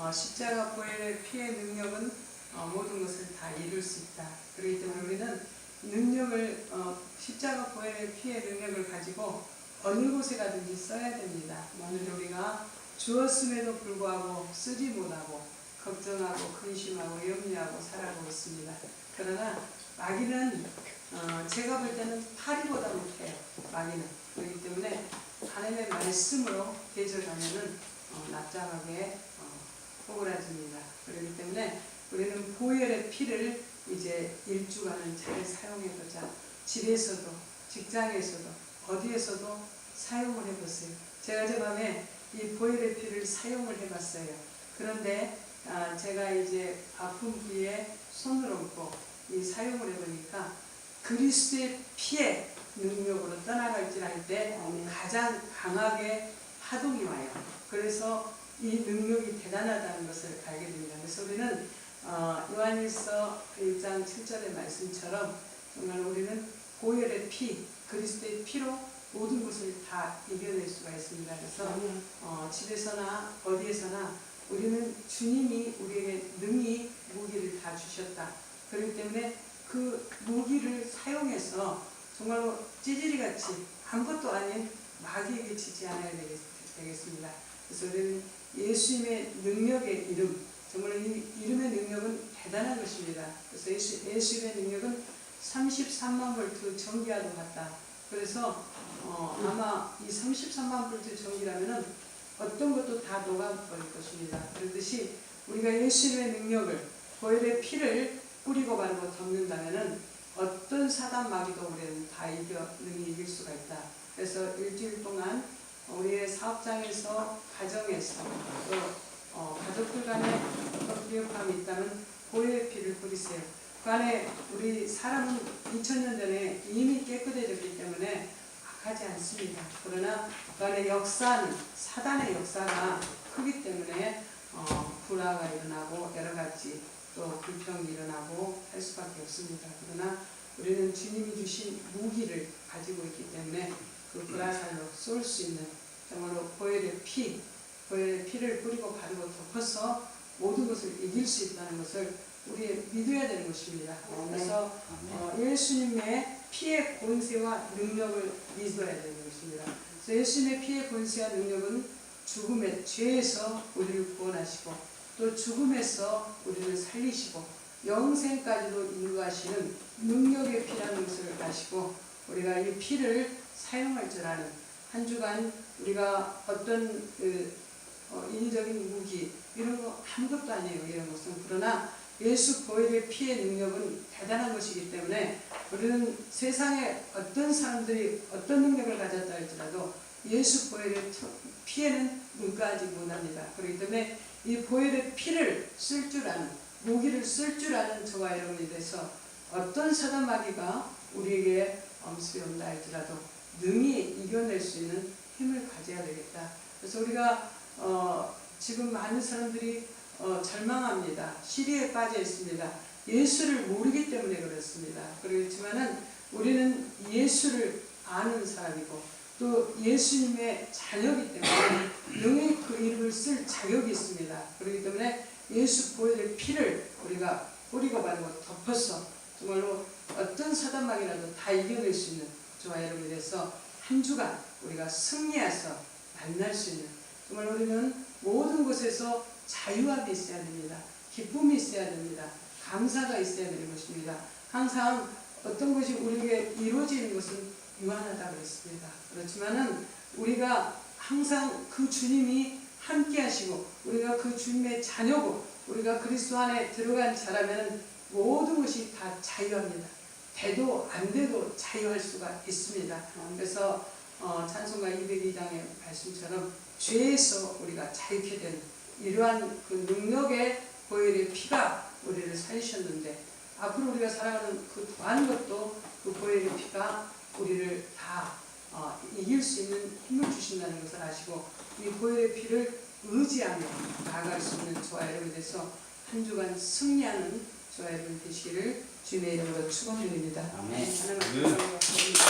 어, 십자가 보혈의 피의 능력은 어, 모든 것을 다 이룰 수 있다. 그렇기 때문에 우리는 능력을 어, 십자가 보혈의 피의 능력을 가지고 어느 곳에 가든지 써야 됩니다. 오늘 우리가 주었음에도 불구하고 쓰지 못하고 걱정하고 근심하고 염려하고 살아가고 있습니다. 그러나 마귀는 어, 제가 볼 때는 파리보다 못해요. 마귀는 그렇기 때문에 하나님의 말씀으로 대적하면은 어, 납작하게 어, 오그라집니다. 그렇기 때문에 우리는 보혈의 피를 이제 일주간은 잘 사용해보자. 집에서도 직장에서도 어디에서도 사용을 해보세요. 제가 저밤에 이 보혈의 피를 사용을 해봤어요. 그런데 아, 제가 이제 아픈 부위에 손을 얹고 이 사용을 해보니까 그리스도의 피의 능력으로 떠나갈지 할때 가장 강하게 파동이 와요. 그래서 이 능력이 대단하다는 것을 알게 됩니다. 그래서 우리는 어, 요한일서 1장 7절의 말씀처럼 정말 우리는 보혈의 피, 그리스도의 피로 모든 것을 다 이겨낼 수가 있습니다. 그래서 어, 집에서나 어디에서나 우리는 주님이 우리에게 능히 무기를 다 주셨다. 그렇기 때문에 그 무기를 사용해서 정말로 찌질이 같이 아무것도 아닌 마귀에게 지지 않아야 되겠, 되겠습니다. 그래서 우리는 예수님의 능력의 이름, 정말 이 이름의 능력은 대단한 것입니다. 그래서 예수, 예수님의 능력은 33만 볼트 전기와도 같다. 그래서 어, 아마 이 33만 볼트 전기라면은 어떤 것도 다 녹아버릴 것입니다. 그렇듯이 우리가 예수님의 능력을 보혈의 피를 뿌리고 바르고 덮는다면은 어떤 사단 마귀도 우리는 다 이겨 능히 이길 수가 있다. 그래서 일주일 동안 우리의 사업장에서 가정에서 또 어, 가족들 간에 비협함이 있다면 보혈의 피를 뿌리세요. 그 안에 우리 사람은 2000년 전에 이미 깨끗해졌기 때문에 악하지 않습니다. 그러나 그 안에 역사는 사단의 역사가 크기 때문에 어, 불화가 일어나고 여러 가지 또 불평이 일어나고 할 수밖에 없습니다. 그러나 우리는 주님이 주신 무기를 가지고 있기 때문에 그 불화살로 쏠 수 있는 정말로 보혈의 피, 보혈의 피를 뿌리고 바르고 덮어서 모든 것을 이길 수 있다는 것을 우리 믿어야 되는 것입니다. 그래서 어, 예수님의 피의 권세와 능력을 믿어야 되는 것입니다. 그래서 예수님의 피의 권세와 능력은 죽음의 죄에서 우리를 구원하시고 또 죽음에서 우리를 살리시고 영생까지도 인도하시는 능력의 피라는 것을 아시고 우리가 이 피를 사용할 줄 아는 한 주간 우리가 어떤 그 어, 인위적인 무기 이런 거 아무것도 아니에요 이런 것은 그러나 예수 보혈의 피의 능력은 대단한 것이기 때문에 우리는 세상에 어떤 사람들이 어떤 능력을 가졌다 할지라도 예수 보혈의 피에는 물가하지 못합니다. 그렇기 때문에 이 보혈의 피를 쓸 줄 아는 무기를 쓸 줄 아는 저와 여러분이 돼서 어떤 사단 마귀가 우리에게 엄습이 온다 할지라도 능히 이겨낼 수 있는 힘을 가져야 되겠다. 그래서 우리가 어, 지금 많은 사람들이 어, 절망합니다. 시리에 빠져 있습니다. 예수를 모르기 때문에 그렇습니다. 그렇지만은 우리는 예수를 아는 사람이고 또 예수님의 자녀이기 때문에 능히 그 이름을 쓸 자격이 있습니다. 그렇기 때문에 예수 보혈의 피를 우리가 뿌리고 바르고 덮어서 정말로 어떤 사단막이라도 다 이겨낼 수 있는 저와 여러분이 돼서 한 주간 우리가 승리해서 만날 수 있는 정말 우리는 모든 곳에서 자유함이 있어야 됩니다. 기쁨이 있어야 됩니다. 감사가 있어야 되는 것입니다. 항상 어떤 것이 우리에게 이루어지는 것은 유한하다 그랬습니다. 그렇지만은 우리가 항상 그 주님이 함께 하시고 우리가 그 주님의 자녀고 우리가 그리스도 안에 들어간 자라면 모든 것이 다 자유합니다. 돼도 안 돼도 자유할 수가 있습니다. 그래서 어, 찬송가 202장의 말씀처럼 죄에서 우리가 자유케 된 이러한 그 능력의 보혈의 피가 우리를 살리셨는데 앞으로 우리가 살아가는 그 많은 것도 그 보혈의 피가 우리를 다 어, 이길 수 있는 힘을 주신다는 것을 아시고 이 보혈의 피를 의지하며 나아갈 수 있는 저와 여러분이 돼서 한 주간 승리하는 저와 여러분 되시기를 주님의 이름으로 축원드립니다. 아멘. 하나님 감사드립니다.